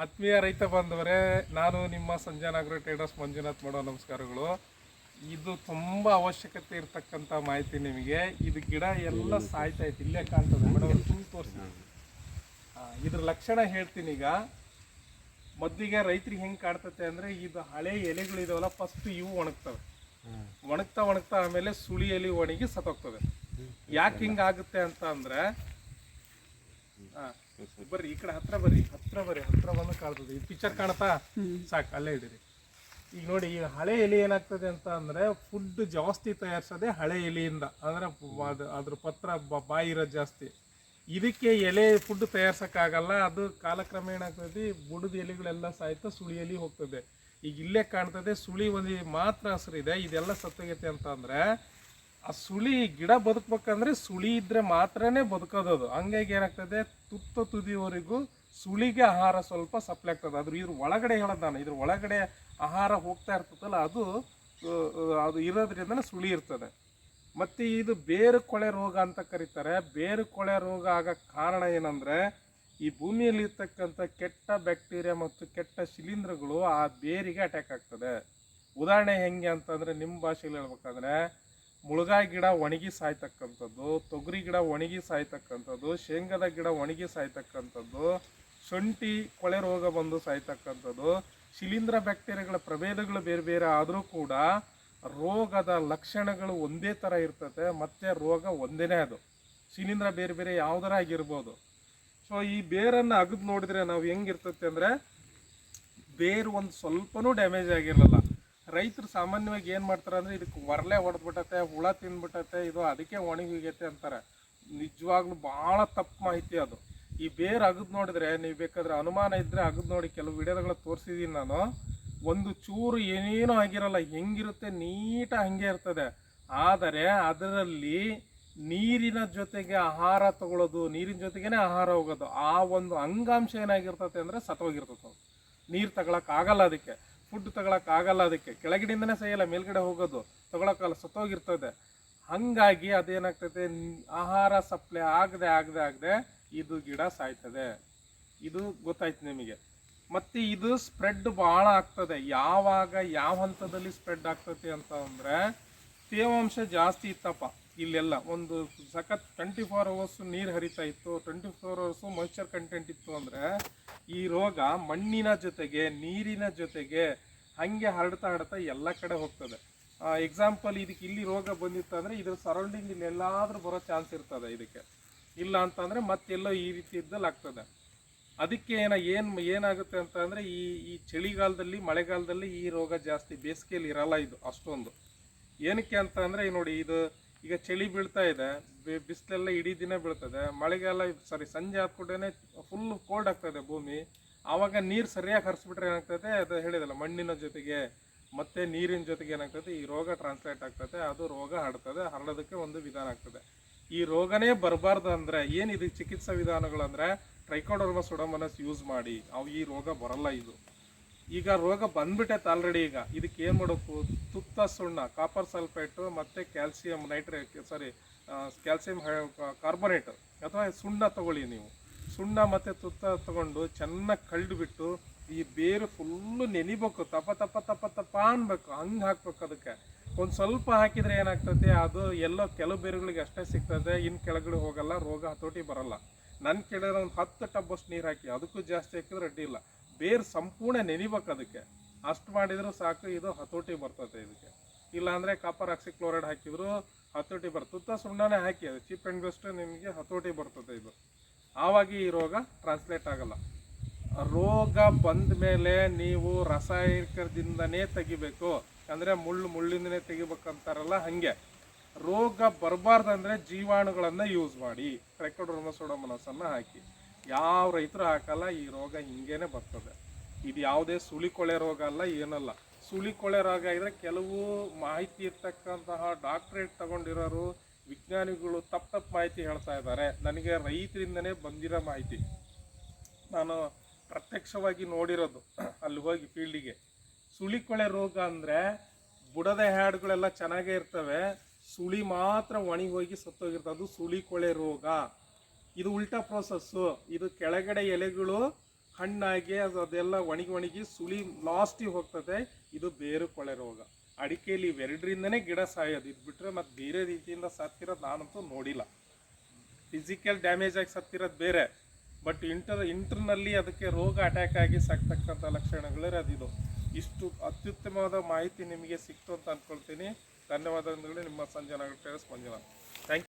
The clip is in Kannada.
ಆತ್ಮೀಯ ರೈತ ಬಾಂಧವರೇ ನಾನು ನಿಮ್ಮ ಸಂಜಯ್ ನಾಗರ ಟ್ರೇಡರ್ಸ್ ಮಂಜುನಾಥ್ ಮಾಡೋ ನಮಸ್ಕಾರಗಳು. ಇದು ತುಂಬ ಅವಶ್ಯಕತೆ ಇರತಕ್ಕಂಥ ಮಾಹಿತಿ ನಿಮಗೆ. ಇದು ಗಿಡ ಎಲ್ಲ ಸಾಯ್ತಾ ಇತ್ತು ಇಲ್ಲೇ ಕಾಣ್ತದೆ ಮೇಡಮ್ ತುಂಬ ತೋರಿಸಿ. ಇದ್ರ ಲಕ್ಷಣ ಹೇಳ್ತೀನಿ ಈಗ. ಮೊದಲಿಗೆ ರೈತರಿಗೆ ಹೆಂಗೆ ಕಾಣ್ತತೆ ಅಂದರೆ ಇದು ಹಳೆ ಎಲೆಗಳು ಇದಾವಲ್ಲ ಫಸ್ಟ್ ಇವು ಒಣಗ್ತವೆ. ಒಣಗ್ತಾ ಒಣಗ್ತಾ ಆಮೇಲೆ ಸುಳಿ ಎಲೆ ಒಣಗಿ ಸತ್ತೋಗ್ತದೆ ಯಾಕೆ ಹಿಂಗಾಗುತ್ತೆ ಅಂತ ಅಂದ್ರೆ ಆ, ಬರ್ರಿ, ಈ ಕಡೆ ಹತ್ರ ಬರ್ರಿ ಹತ್ರ ಬರ್ರಿ, ಹತ್ರ ಬಂದು ಕಾಣ್ತದೆ. ಈ ಪಿಕ್ಚರ್ ಕಾಣತಾ? ಸಾಕು, ಅಲ್ಲೇ ಇಡೀರಿ ಈಗ ನೋಡಿ, ಈ ಹಳೆ ಎಲೆ ಏನಾಗ್ತದೆ ಅಂತ ಅಂದ್ರೆ ಫುಡ್ ಜಾಸ್ತಿ ತಯಾರಿಸೋದೆ ಹಳೆ ಎಲೆಯಿಂದ. ಅಂದ್ರೆ ಅದು, ಅದ್ರ ಪತ್ರ ಬಾಯಿ ಇರೋದು ಜಾಸ್ತಿ. ಇದಕ್ಕೆ ಎಲೆ ಫುಡ್ ತಯಾರ್ಸಕ್ಕಾಗಲ್ಲ ಅದು ಕಾಲಕ್ರಮ ಏನಾಗ್ತದೆ, ಬುಡದ ಎಲೆಗಳೆಲ್ಲ ಸಾಯ್ತಾ ಸುಳಿ ಎಲೆ ಹೋಗ್ತದೆ. ಈಗ ಇಲ್ಲೇ ಕಾಣ್ತದೆ, ಸುಳಿ ಒಂದು ಮಾತ್ರ ಹಸಿರಿದೆ ಇದೆಲ್ಲ ಸತ್ತೋಗೈತೆ ಅಂತ ಅಂದ್ರೆ ಆ ಸುಳಿ ಗಿಡ ಬದುಕ್ಬೇಕಂದ್ರೆ ಸುಳಿ ಇದ್ದರೆ ಮಾತ್ರನೇ ಬದುಕೋದು ಅದು. ಹಂಗಾಗಿ ಏನಾಗ್ತದೆ? ತುತ್ತ ತುದಿಯವರೆಗೂ ಸುಳಿಗೆ ಆಹಾರ ಸ್ವಲ್ಪ ಸಪ್ಲೈ ಆಗ್ತದೆ. ಅದ್ರ ಇದ್ರ ಒಳಗಡೆ ಹೇಳೋದು ನಾನು. ಇದ್ರ ಒಳಗಡೆ ಆಹಾರ ಹೋಗ್ತಾ ಇರ್ತದಲ್ಲ, ಅದು ಅದು ಇರೋದ್ರಿಂದನೇ ಸುಳಿ ಇರ್ತದೆ. ಮತ್ತೆ ಇದು ಬೇರು ಕೊಳೆ ರೋಗ ಅಂತ ಕರೀತಾರೆ. ಬೇರು ಕೊಳೆ ರೋಗ ಆಗೋಕ್ಕೆ ಕಾರಣ ಏನಂದ್ರೆ, ಈ ಭೂಮಿಯಲ್ಲಿ ಇರ್ತಕ್ಕಂಥ ಕೆಟ್ಟ ಬ್ಯಾಕ್ಟೀರಿಯಾ ಮತ್ತು ಕೆಟ್ಟ ಶಿಲೀಂಧ್ರಗಳು ಆ ಬೇರಿಗೆ ಅಟ್ಯಾಕ್ ಆಗ್ತದೆ. ಉದಾಹರಣೆ ಹೆಂಗೆ ಅಂತಂದ್ರೆ, ನಿಮ್ಮ ಭಾಷೆಯಲ್ಲಿ ಹೇಳ್ಬೇಕಂದ್ರೆ ಮುಳುಗಾಯಿ ಗಿಡ ಒಣಗಿ ಸಾಯ್ತಕ್ಕಂಥದ್ದು, ತೊಗರಿ ಗಿಡ ಒಣಗಿ ಸಾಯ್ತಕ್ಕಂಥದ್ದು, ಶೇಂಗದ ಗಿಡ ಒಣಗಿ ಸಾಯ್ತಕ್ಕಂಥದ್ದು, ಶುಂಠಿ ಕೊಳೆ ರೋಗ ಬಂದು ಸಾಯ್ತಕ್ಕಂಥದ್ದು, ಶಿಲೀಂಧ್ರ ಬ್ಯಾಕ್ಟೀರಿಯಾಗಳ ಪ್ರಭೇದಗಳು ಬೇರೆ ಬೇರೆ ಆದರೂ ಕೂಡ ರೋಗದ ಲಕ್ಷಣಗಳು ಒಂದೇ ಥರ ಇರ್ತದೆ ಮತ್ತೆ ರೋಗ ಒಂದೇ ಅದು. ಶಿಲೀಂಧ್ರ ಬೇರೆ ಬೇರೆ ಯಾವುದರ ಆಗಿರ್ಬೋದು. ಸೊ ಈ ಬೇರನ್ನು ಅಗದು ನೋಡಿದ್ರೆ ನಾವು ಹೆಂಗಿರ್ತತೆ ಅಂದರೆ ಬೇರು ಒಂದು ಸ್ವಲ್ಪನೂ ಡ್ಯಾಮೇಜ್ ಆಗಿರಲ್ಲ ರೈತರು ಸಾಮಾನ್ಯವಾಗಿ ಏನು ಮಾಡ್ತಾರೆ ಅಂದರೆ ಇದಕ್ಕೆ ಒರಲೆ ಹೊಡೆದ್ಬಿಟ್ಟತೆ ಹುಳ ತಿಂದ್ಬಿಟ್ಟತೆ ಇದು ಅದಕ್ಕೆ ಒಣಗಿ ಹೋಗೈತೆ ಅಂತಾರೆ. ನಿಜವಾಗ್ಲೂ ಭಾಳ ತಪ್ಪು ಮಾಹಿತಿ ಅದು. ಈ ಬೇರು ಅಗದು ನೋಡಿದ್ರೆ, ನೀವು ಬೇಕಾದ್ರೆ ಅನುಮಾನ ಇದ್ದರೆ ಅಗದು ನೋಡಿ, ಕೆಲವು ವಿಡಿಯೋಗಳ ತೋರಿಸಿದ್ದೀನಿ ನಾನು. ಒಂದು ಚೂರು ಏನೇನೂ ಆಗಿರಲ್ಲ, ಹೆಂಗಿರುತ್ತೆ ನೀಟಾಗಿ ಹಂಗೆ ಇರ್ತದೆ. ಆದರೆ ಅದರಲ್ಲಿ ನೀರಿನ ಜೊತೆಗೆ ಆಹಾರ ತಗೊಳ್ಳೋದು ನೀರಿನ ಜೊತೆಗೇನೆ ಆಹಾರ ಹೋಗೋದು, ಆ ಒಂದು ಅಂಗಾಂಶ ಏನಾಗಿರ್ತತೆ ಅಂದರೆ ಸತ್ತೋಗಿರ್ತದೆ ಅದು. ನೀರು ತಗೊಳಕ್ ಆಗಲ್ಲ ಅದಕ್ಕೆ. ಫುಡ್ ತಗೊಳಕ್ ಆಗಲ್ಲ ಅದಕ್ಕೆ. ಕೆಳಗಡೆಯಿಂದನೇ ಸಹಿಯಲ್ಲ ಮೇಲ್ಗಡೆ ಹೋಗೋದು ತಗೊಳಕ್ಕಲ್ಲ ಸತ್ತೋಗಿರ್ತದೆ. ಹಂಗಾಗಿ ಅದೇನಾಗ್ತದೆ ಆಹಾರ ಸಪ್ಲೈ ಆಗದೆ ಆಗದೆ ಆಗದೆ ಇದು ಗಿಡ ಸಾಯ್ತದೆ. ಇದು ಗೊತ್ತಾಯ್ತು ನಿಮಗೆ. ಮತ್ತೆ ಇದು ಸ್ಪ್ರೆಡ್ ಭಾಳ ಆಗ್ತದೆ. ಯಾವಾಗ, ಯಾವ ಹಂತದಲ್ಲಿ ಸ್ಪ್ರೆಡ್ ಆಗ್ತದೆ ಅಂತ ಅಂದರೆ ತೇವಾಂಶ ಜಾಸ್ತಿ ಇತ್ತಪ್ಪ. ಇಲ್ಲೆಲ್ಲ ಒಂದು ಸಖತ್ ಟ್ವೆಂಟಿ ಫೋರ್ ಅವರ್ಸ್ ನೀರು ಹರಿತಾ ಇತ್ತು twenty four hours moisture content ಇತ್ತು ಅಂದರೆ ಈ ರೋಗ ಮಣ್ಣಿನ ಜೊತೆಗೆ, ನೀರಿನ ಜೊತೆಗೆ ಹಾಗೆ ಹರಡ್ತಾ ಹರಡ್ತಾ ಎಲ್ಲ ಕಡೆ ಹೋಗ್ತದೆ. ಎಕ್ಸಾಂಪಲ್ ಇದಕ್ಕೆ ಇಲ್ಲಿ ರೋಗ ಬಂದಿತ್ತು ಅಂದರೆ ಇದ್ರ ಸರೌಂಡಿಂಗ್ ಇಲ್ಲಿ ಎಲ್ಲಾದರೂ ಬರೋ ಚಾನ್ಸ್ ಇರ್ತದೆ ಇದಕ್ಕೆ. ಇಲ್ಲ ಅಂತಂದರೆ ಮತ್ತೆಲ್ಲೋ ಈ ರೀತಿ ಇದ್ದಲ್ಲಿ ಆಗ್ತದೆ. ಅದಕ್ಕೆ ಏನ, ಏನು, ಏನಾಗುತ್ತೆ ಅಂತಂದರೆ ಈ ಈ ಚಳಿಗಾಲದಲ್ಲಿ, ಮಳೆಗಾಲದಲ್ಲಿ ಈ ರೋಗ ಜಾಸ್ತಿ ಬೇಸಿಗೆಯಲ್ಲಿ ಇರಲ್ಲ ಇದು ಅಷ್ಟೊಂದು. ಏನಕ್ಕೆ ಅಂತಂದರೆ ನೋಡಿ ಇದು ಈಗ ಚಳಿ ಬೀಳ್ತಾ ಇದೆ ಬಿಸಿಲೆಲ್ಲ ಇಡೀ ದಿನ ಬೀಳ್ತದೆ. ಮಳೆಗಾಲ ಸಾರಿ ಸಂಜೆ ಆದ ಫುಲ್ ಕೋಲ್ಡ್ ಆಗ್ತದೆ ಭೂಮಿ. ಆವಾಗ ನೀರು ಸರಿಯಾಗಿ ಹರಿಸ್ಬಿಟ್ರೆ ಏನಾಗ್ತದೆ? ಅದು ಹೇಳಿದಲ್ಲ, ಮಣ್ಣಿನ ಜೊತೆಗೆ ಮತ್ತೆ ನೀರಿನ ಜೊತೆಗೆ ಏನಾಗ್ತದೆ? ಈ ರೋಗ ಟ್ರಾನ್ಸ್ಲೇಟ್ ಆಗ್ತದೆ. ಅದು ರೋಗ ಹರಡ್ತದೆ, ಹರಡೋದಕ್ಕೆ ಒಂದು ವಿಧಾನ ಆಗ್ತದೆ. ಈ ರೋಗನೇ ಬರಬಾರ್ದು ಅಂದರೆ ಏನು ಚಿಕಿತ್ಸಾ ವಿಧಾನಗಳು ಅಂದರೆ ಟ್ರೈಕೋಡರ್ಮ ಸುಡಮನಸ್ ಯೂಸ್ ಮಾಡಿ. ಅವು ಈ ರೋಗ ಬರಲ್ಲ ಇದು. ಈಗ ರೋಗ ಬಂದ್ಬಿಟ್ಟೈತೆ ಆಲ್ರೆಡಿ ಈಗ. ಇದಕ್ಕೆ ಏನು ಮಾಡಬೇಕು? ತುತ್ತ ಸುಣ್ಣ ಕಾಪರ್ ಸಲ್ಫೇಟು ಮತ್ತು calcium nitrate sorry calcium carbonate ಅಥವಾ ಸುಣ್ಣ ತಗೊಳ್ಳಿ ನೀವು. ಸುಣ್ಣ ಮತ್ತು ತುತ್ತ ತಗೊಂಡು ಚೆನ್ನಾಗಿ ಕಳ್ದು ಬಿಟ್ಟು ಈ ಬೇರು ಫುಲ್ಲು ನೆನಿಬೇಕು. ತಪ ತಪ ತಪ ತಪ ಅನ್ಬೇಕು. ಹಂಗೆ ಹಾಕ್ಬೇಕು ಅದಕ್ಕೆ. ಒಂದು ಸ್ವಲ್ಪ ಹಾಕಿದರೆ ಏನಾಗ್ತದೆ ಅದು ಎಲ್ಲೋ ಕೆಲವು ಬೇರುಗಳಿಗೆ ಅಷ್ಟೇ ಸಿಗ್ತದೆ. ಇನ್ನು ಕೆಳಗಡೆ ಹೋಗಲ್ಲ, ರೋಗ ಹತೋಟಿ ಬರಲ್ಲ. ನನ್ನ ಕೆಳಗಡೆ ಒಂದು ಹತ್ತು ಟಬ್ಬಷ್ಟು ನೀರು ಹಾಕಿ. ಅದಕ್ಕೂ ಜಾಸ್ತಿ ಹಾಕಿದ್ರೆ ಅಡ್ಡಿ ಇಲ್ಲ. ಬೇರು ಸಂಪೂರ್ಣ ನೆನಿಬೇಕು ಅದಕ್ಕೆ. ಅಷ್ಟು ಮಾಡಿದರೂ ಸಾಕು, ಇದು ಹತೋಟಿ ಬರ್ತದೆ ಇದಕ್ಕೆ. ಇಲ್ಲಾಂದರೆ ಕಾಪರ್ ಆಕ್ಸಿಕ್ಲೋರೈಡ್ ಹಾಕಿದ್ರು ಹತೋಟಿ ಬರ್ತದೆ ಸುಣ್ಣನೇ ಹಾಕಿ, ಅದು ಚೀಪ್ ಆ್ಯಂಡ್ ಬೆಸ್ಟ್ ನಿಮಗೆ ಹತೋಟಿ ಬರ್ತದೆ ಇದು. ಆವಾಗ ಈ ರೋಗ ಟ್ರಾನ್ಸ್ಲೇಟ್ ಆಗಲ್ಲ. ರೋಗ ಬಂದ ಮೇಲೆ ನೀವು ರಾಸಾಯನಿಕದಿಂದನೇ ತೆಗಿಬೇಕು. ಅಂದರೆ ಮುಳ್ಳು ಮುಳ್ಳಿಂದನೇ ತೆಗಿಬೇಕಂತಾರಲ್ಲ ಹಾಗೆ. ರೋಗ ಬರಬಾರ್ದಂದ್ರೆ ಜೀವಾಣುಗಳನ್ನು ಯೂಸ್ ಮಾಡಿ. ಟ್ರೆಕೋಡರ್ಮಸೋಡಮನಸನ್ನು ಹಾಕಿ. ಯಾವ ರೈತರು ಹಾಕಲ್ಲ, ಈ ರೋಗ ಹಿಂಗೇನೆ ಬರ್ತದೆ. ಇದು ಯಾವುದೇ ಸುಳಿಕೊಳೆ ರೋಗ ಅಲ್ಲ, ಏನಲ್ಲ. ಸುಳಿಕೊಳೆ ರೋಗ ಇದ್ರೆ ಕೆಲವು ಮಾಹಿತಿ ಇರ್ತಕ್ಕಂತಹ ಡಾಕ್ಟ್ರೇಟ್ ತಗೊಂಡಿರೋರು, ವಿಜ್ಞಾನಿಗಳು ತಪ್ಪು ತಪ್ಪು ಮಾಹಿತಿ ಹೇಳ್ತಾ ಇದ್ದಾರೆ. ನನಗೆ ರೈತರಿಂದನೇ ಬಂದಿರೋ ಮಾಹಿತಿ. ನಾನು ಪ್ರತ್ಯಕ್ಷವಾಗಿ ನೋಡಿರೋದು ಅಲ್ಲಿ ಹೋಗಿ ಫೀಲ್ಡಿಗೆ. ಸುಳಿಕೊಳೆ ರೋಗ ಅಂದರೆ ಬುಡದ ಹ್ಯಾಡ್ಗಳೆಲ್ಲ ಚೆನ್ನಾಗೇ ಇರ್ತವೆ, ಸುಳಿ ಮಾತ್ರ ಒಣಗಿ ಹೋಗಿ ಸತ್ತೋಗಿರ್ತದೆ. ಅದು ಸುಳಿಕೊಳೆ ರೋಗ. ಇದು ಉಲ್ಟಾ ಪ್ರೋಸೆಸ್ಸು ಇದು ಕೆಳಗಡೆ ಎಲೆಗಳು ಹಣ್ಣಾಗಿ ಅದು ಅದೆಲ್ಲ ಒಣಗಿ ಒಣಗಿ ಸುಳಿ ಲಾಸ್ಟಿಗೆ ಹೋಗ್ತದೆ. ಇದು ಬೇರು ಕೊಳೆ ರೋಗ. ಅಡಿಕೆಯಲ್ಲಿ ಇವೆರಡರಿಂದನೇ ಗಿಡ ಸಾಯೋದು. ಇದು ಬಿಟ್ಟರೆ ಮತ್ತು ಬೇರೆ ರೀತಿಯಿಂದ ಸತ್ತಿರೋದು ನಾನಂತೂ ನೋಡಿಲ್ಲ. ಫಿಸಿಕಲ್ ಡ್ಯಾಮೇಜ್ ಆಗಿ ಸತ್ತಿರೋದು ಬೇರೆ. ಬಟ್ ಇಂಟರ್ ಇಂಟರ್ನಲ್ಲಿ ಅದಕ್ಕೆ ರೋಗ ಅಟ್ಯಾಕ್ ಆಗಿ ಸಾಕ್ತಕ್ಕಂಥ ಲಕ್ಷಣಗಳೇ ಅದಿದು ಇಷ್ಟು ಅತ್ಯುತ್ತಮವಾದ ಮಾಹಿತಿ ನಿಮಗೆ ಸಿಕ್ತು ಅಂತ ಅಂದ್ಕೊಳ್ತೀನಿ ಧನ್ಯವಾದಗಳು. ನಿಮ್ಮ ಸಂಜನಾ ಟೆರಸ್ ಮಂಜುನಾಥ್ ಥ್ಯಾಂಕ್